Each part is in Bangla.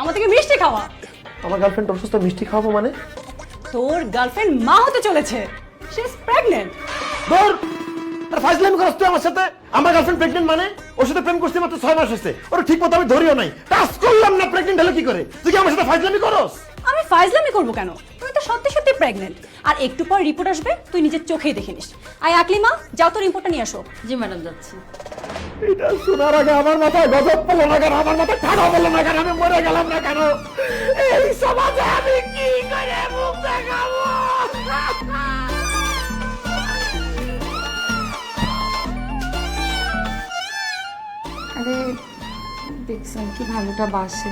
আমাদেরকে মিষ্টি খাওয়া। আমার গার্লফ্রেন্ড অসুস্থ মিষ্টি খাওয়াবো মানে? তোর গার্লফ্রেন্ড মা হতে চলেছে। শি ইজ প্রেগন্যান্ট তোর আর ফাইজলামি করছ তুই আমার সাথে? আমার গার্লফ্রেন্ড প্রেগন্যান্ট মানে? ওর সাথে প্রেম করতে মাত্র ছয় মাস হয়েছে। ওর ঠিক মতো আমি ধরিও নাই। টাচ করলাম না প্রেগন্যান্ট হলো কি করে? তুই কি আমার সাথে ফাইজলামি করস? আমি ফাইজলামি করব কেন? তো সত্যি সত্যি প্রেগনেন্ট আর একটু পর রিপোর্ট আসবে তুই নিজের চোখেই দেখে নিস। আই আকলিমা যাও তোর রিপোর্টটা নিয়ে আসো। জি ম্যাডাম যাচ্ছি। এটা শোনার আগে আমার মাথায় গজব পড়ল না কেন? আমার মাথায় ঠাডা পড়ল না কেন? আমি মরে গেলাম না কেন? এই সমাজে আমি কি করে মুখ দেখাবো? আরে দেখছেন কি ভালোটা বাসে।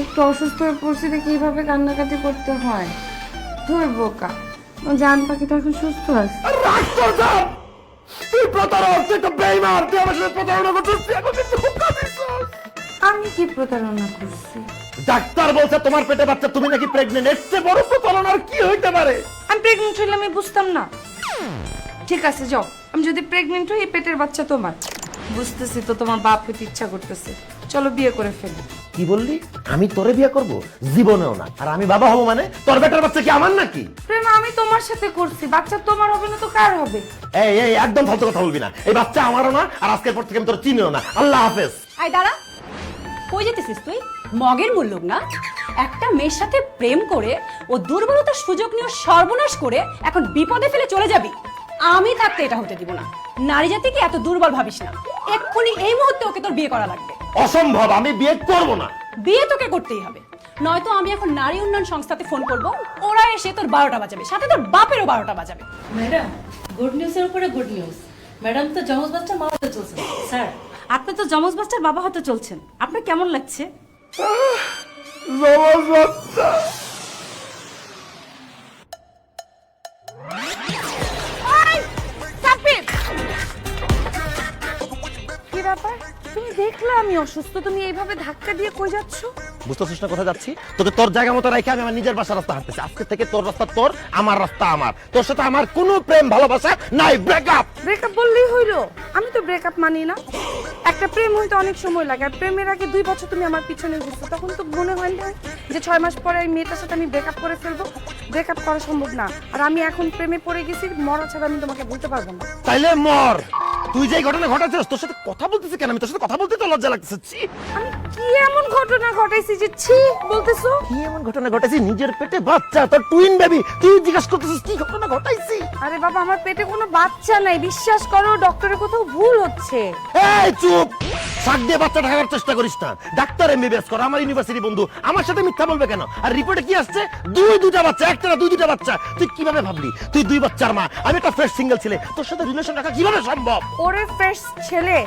একটু অসুস্থ হয়ে পড়ছি দেখে এইভাবে কান্নাকাটি করতে হয়। ধর বোকা। ও জান পাখিটা এখন সুস্থ আছে। আর রাগ কর জান। তুই প্রতারক তুই তো বেইমান তুই আমার সাথে প্রতারণা করছিস তুই আমাকে ধোকা দিছিস। আমি কি প্রতারণা করছি? ডাক্তার বলছে তোমার পেটে বাচ্চা তুমি নাকি প্রেগনেন্ট এর চেয়ে বড় প্রতারণা আর কি হইতে পারে? আমি প্রেগনেন্ট হইলে আমি বুঝতাম না। ঠিক আছে যাও। আমি যদি প্রেগনেন্ট হই পেটের বাচ্চা তোমার। বুঝতেছি তো তোমার বাপ হইতে ইচ্ছা করতেছে। চলো বিয়ে করে ফেলি। কি বললি? আমি তোরে বিয়ে করব? জীবনেও না। আর আমি বাবা হব মানে তোর বেটার বাচ্চা কি আমার নাকি? প্রেম আমি তোমার সাথে করছি। বাচ্চা তোমার হবে না তো কার হবে? এই এই একদম ফালতু কথা বলবি না। এই বাচ্চা আমারও না আর আজকের পর থেকে আমি তোর চিনিও না। আল্লাহ হাফেজ। আই দাঁড়া। কই যেতেছিস তুই? মগের মূল্য না? একটা মেয়ের সাথে প্রেম করে ও দুর্বলতার সুযোগ নিয়ে সর্বনাশ করে এখন বিপদে ফেলে চলে যাবি। আমি থাকতে এটা হতে দিব না। নারী জাতিকে এত দুর্বল ভাবিস না। এক্ষুনি এই মুহূর্তে ওকে তোর বিয়ে করা লাগবে। অসম্ভব আমি বিয়ে করব না। বিয়ে তোকে করতেই হবে। নয়তো আমি এখন নারী উন্নয়ন সংস্থাতে ফোন করব ওরা এসে তোর বারোটা বাজাবে সাথে তোর বাপেরও বারোটা বাজাবে। ম্যাডাম গুড নিউজের উপরে গুড নিউজ। ম্যাডাম তো জমজ বাচ্চা মা হতে চলছে স্যার আপনি তো জমজ বাচ্চার বাবা হতে চলছেন। আপনার কেমন লাগছে? কি দেখলে আমি অসুস্থ তুমি এইভাবে ধাক্কা দিয়ে কই যাচ্ছ? বুঝতেছিস না কোথায় যাচ্ছি? তোকে তোর জায়গা মতো রেখে আমি আমার নিজের বাসা রাস্তা হাঁটতেছি। আজকে থেকে তোর রাস্তা তোর আমার রাস্তা আমার। তোর সাথে আমার কোনো প্রেম ভালোবাসা নাই। ব্রেকআপ ব্রেকআপ বললেই হইল। আমি তো ব্রেকআপ মানি না। একটা প্রেম হইতে অনেক সময় লাগে আর প্রেমের আগে দুই বছর তুমি আমার পিছনে ঘুরছো তখন তো মনে হয় না যে ছয় মাস পরে এই মেয়েটার সাথে আমি ব্রেকআপ করে ফেলব। ব্রেকআপ করা সম্ভব না। আর আমি এখন প্রেমে পড়ে গেছি মরা ছাড়া আমি তোমাকে বলতে পারব না। তাইলে মর! তুই যে ঘটনা ঘটাচ্ছিস তোর সাথে কথা বলতেছি কেন? আমি তোর সাথে কথা বলতে তো লজ্জা লাগতেছে ছি। আমি কি এমন ঘটনা ঘটাইছি যে ছি বলতেছো? কি এমন ঘটনা ঘটাইছি? নিজের পেটে বাচ্চা তোর টুইন বেবি তুই জিজ্ঞাসা করতেছিস কি ঘটনা ঘটাইছি? আরে বাবা আমার পেটে কোনো বাচ্চা নাই। বিশ্বাস করো ডক্টরের কোথাও ভুল হচ্ছে। এই চুপ! শাক দিয়ে বাচ্চা ঢাকার চেষ্টা করিস না। ডাক্তার এমবিবিএস কর। আমার ইউনিভার্সিটি বন্ধু আমার সাথে মিথ্যা বলবে কেন? আর রিপোর্টে কি আসছে? দুই দুটা বাচ্চা একটা না দুই দুটা বাচ্চা। তুই কীভাবে ভাবলি? তুই দুই বাচ্চার মা। আমি একটা ফ্রেশ সিঙ্গেল ছেলে। তোর সাথে রিলেশন রাখা কীভাবে সম্ভব? ওরে ফ্রেশ ছেলে।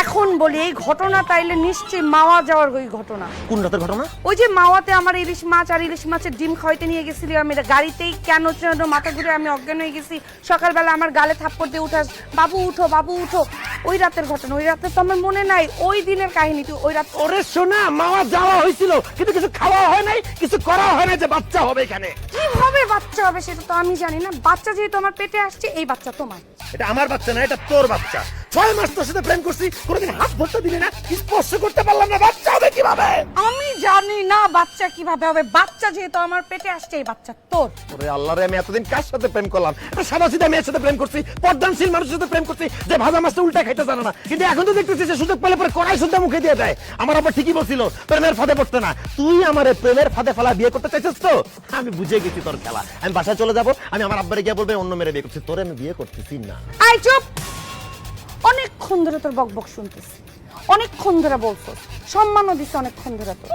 এখন বলি এই ঘটনা তাইলে নিশ্চয়ই মাওয়া যাওয়ার ওই ঘটনা। কোন রাতের ঘটনা? ওই যে মাওয়াতে আমার ইলিশ মাছ আর ইলিশ মাছের ডিম খাওয়াইতে নিয়ে গেছিলি আমি গাড়িতেই কেন যেন মাথা ঘুরে আমি অজ্ঞান হয়ে গেছি। সকালবেলা আমার গালে থাপ্পড় দিয়ে উঠাস বাবু উঠো বাবু উঠো। ওই রাতের ঘটনা ওই রাতে তো আমার মনে নাই ওই দিনের কাহিনী তুই ওই রাত ওরে শোনা মামা যাওয়া হয়েছিল কিন্তু কিছু খাওয়া হয় নাই কিছু করা হয় না যে বাচ্চা হবে এখানে। কীভাবে বাচ্চা হবে সেটা তো আমি জানি না। বাচ্চা যেহেতু আমার পেটে আসছে এই বাচ্চা তোমার। এটা আমার বাচ্চা না এটা তোর বাচ্চা। ছয় মাস তোর সাথে প্রেম করছি কোনোদিন হাত ধরতে দিলি না স্পর্শ করতে পারলাম না বাচ্চা হবে কীভাবে? আমি জানি না বাচ্চা কীভাবে হবে বাচ্চা যেহেতু আমার পেটে আসছে এই বাচ্চা তোর। ওরে আল্লাহ রে আমি এতদিন কার সাথে প্রেম করলাম? সাদা সিধা মেয়ের সাথে প্রেম করছি পর্দানশীল মানুষের সাথে প্রেম করছি যে ভাজা মাছটা উল্টা খাইতে জানে না। কিন্তু এখন তো দেখতেছি যে সুযোগ পেলে পরে কড়াই শুদ্ধ মুখে দিয়ে দেয়। আমার আবার ঠিকই বলছিল প্রেমের ফাঁদে পড়তে না। তুই আমার প্রেমের ফাঁদে ফেলা বিয়ে করতে চাইছিস তো? আমি বুঝে গেছি তোর খেলা। আমি বাসায় চলে যাব আমি আমার আব্বারে গিয়ে বলবে অন্য মেরে বিয়ে করছি তোরে আমি বিয়ে করতেছি না। আই চুপ! অনেকক্ষণ ধরে তোর বকবক শুনতেছি অনেকক্ষণ ধরে বলছো সম্মানও দিছে অনেকক্ষণ ধরে তো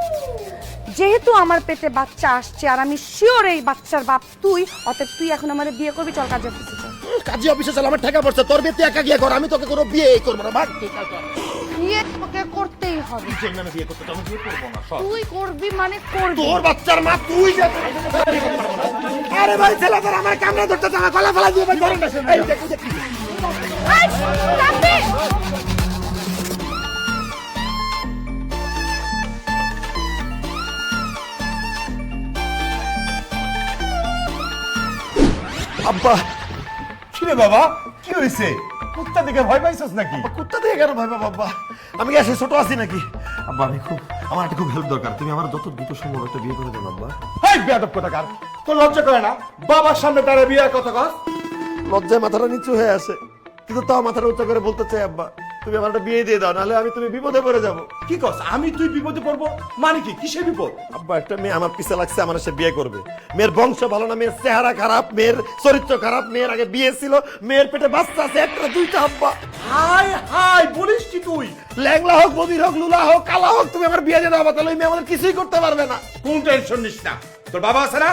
যেহেতু আমার পেটে বাচ্চা আসছে আর আমি শিওর এই বাচ্চার বাপ তুই অতএব তুই এখন আমার বিয়ে করবি চল কাজে অফিসে চল। কাজী অফিসে চল আমার টাকা পড়ছে তোর বিয়ে একা গিয়ে কর আমি তোকে কোনো বিয়ে করব না ভাগ বিয়ে তোকে করতেই হবে। আমি বিয়ে করতে আমি বিয়ে করব না। তুই করবি মানে করবি। তোর বাচ্চার মা তুই যে আরে ভাই ছেলে তোর আমার কামড়া ধরতে চায় গলা ফেলা দিয়ে ভাই ধরেন না এই দেখ, দেখ। আব্বা কি রে বাবা কি হয়েছে? কুত্তা দেখে ভয় পাইছস নাকি? কুত্তা দিয়ে কেন ভাই বাবা আমি কি ছোট আছি নাকি? আব্বা আমি খুব আমার একটা খুব হেল্প দরকার। তুমি আমার যত দ্রুত সম্ভব একটা বিয়ে করে দেবো আব্বা। এই বেয়াদব কোথাকার। তোর লজ্জা করে না? বাবার সামনে দাঁড়িয়ে বিয়ের কথা কস। লজ্জায় মাথাটা নিচু হয়ে আসে কিন্তু তাও মাথাটা উচ্চ করে বলতে চাই আব্বা তুমি আমার একটা বিয়ে দিয়ে দাও নাহলে আমি তুমি বিপদে পড়ে যাব। কি কস? আমি তুই বিপদে পড়ব? মানে কি? কিসের বিপদ? আব্বা একটা মেয়ে আমার পিছে লাগছে আমার সে বিয়ে করবে। মেয়ের বংশ ভালো না মেয়ের চেহারা খারাপ মেয়ের চরিত্র খারাপ মেয়ের আগে বিয়ে ছিল মেয়ের পেটে বাচ্চা আছে একটা দুইটা আব্বা। হাই হাই বলিস কি তুই? ল্যাংলা হোক বদির হোক লুলা হোক কালা হোক তুমি আমার বিয়ে দিয়ে দাও তাহলে ওই মেয়ে আমাদের কিছুই করতে পারবে না। কোন টেনশন নিস না। তোর বাবা আছে না?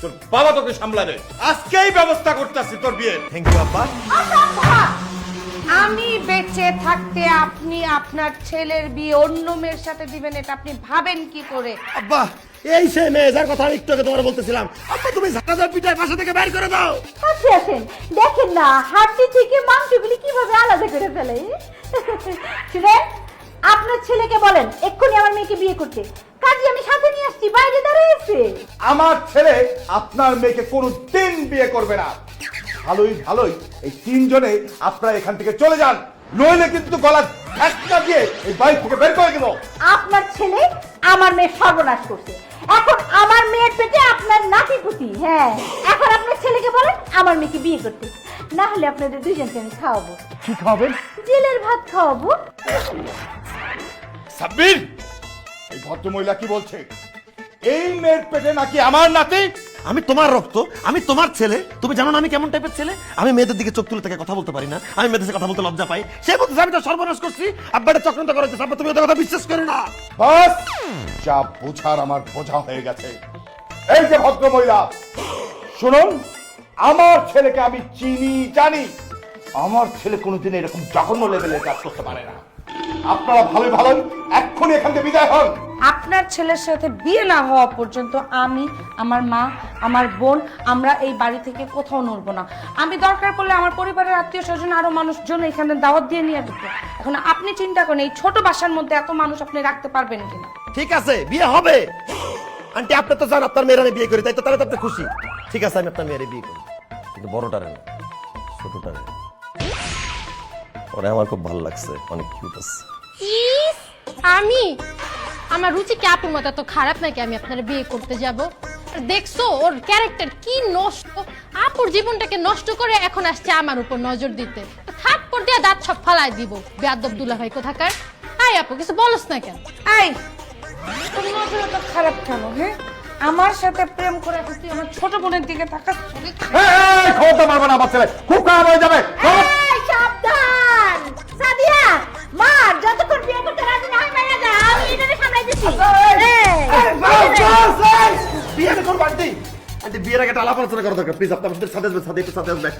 তোর বাবা তোকে সামলাবে। আজকেই ব্যবস্থা করতেছি তোর বিয়ে। থ্যাংক ইউ আব্বা। আমি বেঁচে থাকতে আপনি আপনার ছেলের বিয়ে অন্য মেয়ের সাথে দিবেন এটা আপনি ভাবেন কি করে? আব্বা এই সেই মেয়ে যার কথা আমি একটু আগে তোমার বলতেছিলাম। আব্বা তুমি ঝাঁটা পিঠায় বাসা থেকে বের করে দাও। আসে আসেন। দেখেন না হাড্ডি থেকে মাংসগুলি কীভাবে আলাদা করে ফেলে। শুনেন আপনার ছেলেকে বলেন এক্ষুনি আমার মেয়েকে বিয়ে করতে। কাজে আমি সাথে নিয়ে আসছি বাইরে দাঁড়িয়েছে। আমার ছেলে আপনার মেয়েকে কোনো দিন বিয়ে করবে না। ভালোই ভালোই এই তিনজনে আপনারা এখান থেকে চলে যান। নইলে কিন্তু গলা ধাক্কা দিয়ে এই বাড়ি থেকে বের করে দেবো। আপনার ছেলে আমার মেয়ের সর্বনাশ করছে। এখন আমার মেয়ের পেটে আপনার নাতি পুতি হ্যাঁ। এখন আপনার ছেলেকে বলেন আমার মেয়েকে বিয়ে করতে। না হলে আপনাদের দুইজনকে আমি খাওয়াবো। কি খাবেন জেলের ভাত খাওয়াবো। সাব্বির! এই ভদ্রমহিলা কি বলছে? এই মেয়ের পেটে নাকি আমার নাতি? আমি তোমার রক্ত আমি তোমার ছেলে। তুমি জানো না আমি কেমন টাইপের ছেলে? আমি মেয়েদের দিকে চোখ তুলে থেকে কথা বলতে পারি না। আমি মেয়েদের সাথে কথা বলতে লজ্জা পাই। সে বলতে আমি তো সর্বনাশ করছি। আব্বাটা চক্রান্ত করেছে আব্বা তুমি ওদের কথা বিশ্বাস করো না। বাস! যা বোঝার আমার বোঝা হয়ে গেছে। এই যে ভদ্র মহিলা শুনুন আমার ছেলেকে আমি চিনি জানি। আমার ছেলে কোনোদিন এরকম জঘন্য লেভেলের কাজ করতে পারে না। আপনারা ভালোই ভালোই এক্ষুনি এখান থেকে বিদায় হন। আপনার ছেলের সাথে বিয়ে না হওয়া পর্যন্ত আমি আমার মা আমার বোন আমরা এই বাড়ি থেকে কোথাও নড়বো না। আমি দরকার পড়লে আমার পরিবারের আত্মীয় স্বজন আরও মানুষজন এখানে দাওয়াত দিয়ে নিয়ে ঢুকবো এখন আপনি চিন্তা করেন এই ছোট বাসার মধ্যে এত মানুষ আপনি রাখতে পারবেন কিনা? ঠিক আছে বিয়ে হবে। আন্টি আপনি তো জান আপনার মেয়েরা বিয়ে করি তাই তো তাহলে তো আপনি খুশি। ঠিক আছে আমি আপনার মেয়েরে বিয়ে করি। কিন্তু বড়টারে না ছোটটারে ওরে আমার খুব ভালো লাগছে অনেক কিউট আছে। ইস, আমি? আমার রুচি কি আপুর মতো এত খারাপ নাকি আমি আপনার বিয়ে করতে যাব? আর দেখছ ওর ক্যারেক্টার কি নষ্ট? আপুর জীবনটাকে নষ্ট করে এখন আসছে আমার উপর নজর দিতে। থাক পর দিয়ে দাঁত সব ফালাই দিব। বেয়াদব দুলা ভাই কোথাকার? হাই আপু কিছু বলস না কেন? নজর এত খারাপ কেন হ্যাঁ আমার সাথে প্রেম করে তুই আমার ছোট বোনের দিকে তাকাস? এই, ক্ষমতা মারবে না আমার ছেলে। খুব খারাপ হয়ে যাবে। বিয়ের আগে আলাপ আলোচনা করা দরকার। প্লিজ আপনার সাথে সাথে একটু সাথে আসবে